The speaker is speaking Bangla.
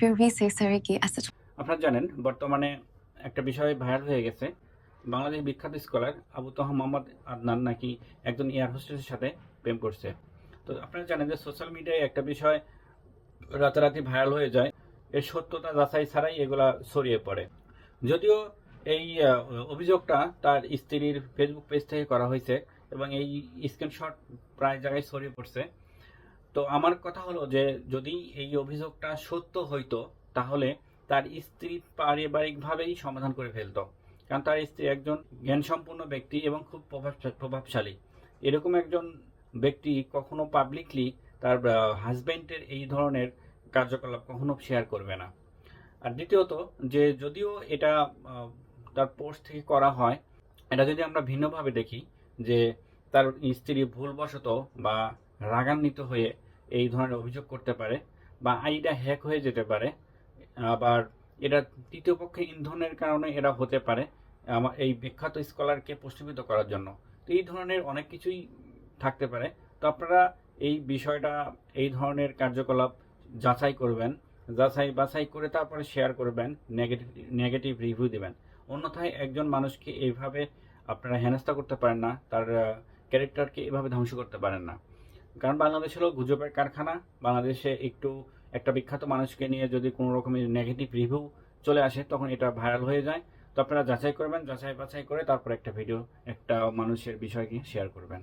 Rubisi Sariki Asset আপনারা জানেন, বর্তমানে একটা বিষয় ভাইরাল হয়ে গেছে। বাংলাদেশ বিখ্যাত স্কলার আবু তহা মোহাম্মদ আদনান নাকি একজন এয়ার হোস্টেসের সাথে প্রেম করছে। তো আপনারা জানেন যে সোশ্যাল মিডিয়ায় একটা বিষয় রাতারাতি ভাইরাল হয়ে যায়, এর সত্যতা যাচাই ছাড়াই এগুলা ছড়িয়ে পড়ে। যদিও এই অভিযোগটা তার স্ত্রীর ফেসবুক পেজ থেকে করা হয়েছে এবং এই স্ক্রিনশট প্রায় জায়গায় ছড়িয়ে পড়ছে। তো আমার কথা হলো যে, যদি এই অভিযোগটা সত্য হইতো, তাহলে তার স্ত্রী পারিবারিকভাবেই সমাধান করে ফেলতো। কারণ তার স্ত্রী একজন জ্ঞানসম্পন্ন ব্যক্তি এবং খুব প্রভাব- প্রভাবশালী। এরকম একজন ব্যক্তি কখনো পাবলিকলি তার হাজবেন্ডের এই ধরনের কার্যকলাপ কখনো শেয়ার করবে না। আর দ্বিতীয়ত যে, যদিও এটা তার পোস্ট থেকে করা হয়, এটা যদি আমরা ভিন্নভাবে দেখি যে তার স্ত্রী ভুলবশত বা রাগান্বিত হয়ে এই ধরনের অভিযোগ করতে পারে বা আইডা হ্যাক হয়ে যেতে পারে। আবার এটা তৃতীয় পক্ষে ইন্ধনের কারণে এরা হতে পারে আমার এই বিখ্যাত স্কলারকে পুষ্টিবিত করার জন্য। তো এই ধরনের অনেক কিছুই থাকতে পারে। তো আপনারা এই বিষয়টা, এই ধরনের কার্যকলাপ যাচাই করবেন। যাচাই বাছাই করে তারপরে শেয়ার করবেন নেগেটিভ নেগেটিভ রিভিউ দেবেন। অন্যথায় একজন মানুষকে এইভাবে আপনারা হেনস্থা করতে পারেন না। তার ক্যারেক্টারকে এভাবে ধ্বংস করতে পারেন না। কারণ বাংলাদেশ হলো গুজবের কারখানা। বাংলাদেশে একটু, একটা বিখ্যাত মানুষকে নিয়ে যদি কোনো রকমের নেগেটিভ রিভিউ চলে আসে, তখন এটা ভাইরাল হয়ে যায়। তো আপনারা যাচাই করবেন যাচাই বাছাই করে তারপর একটা ভিডিও একটা মানুষের বিষয়কে শেয়ার করবেন।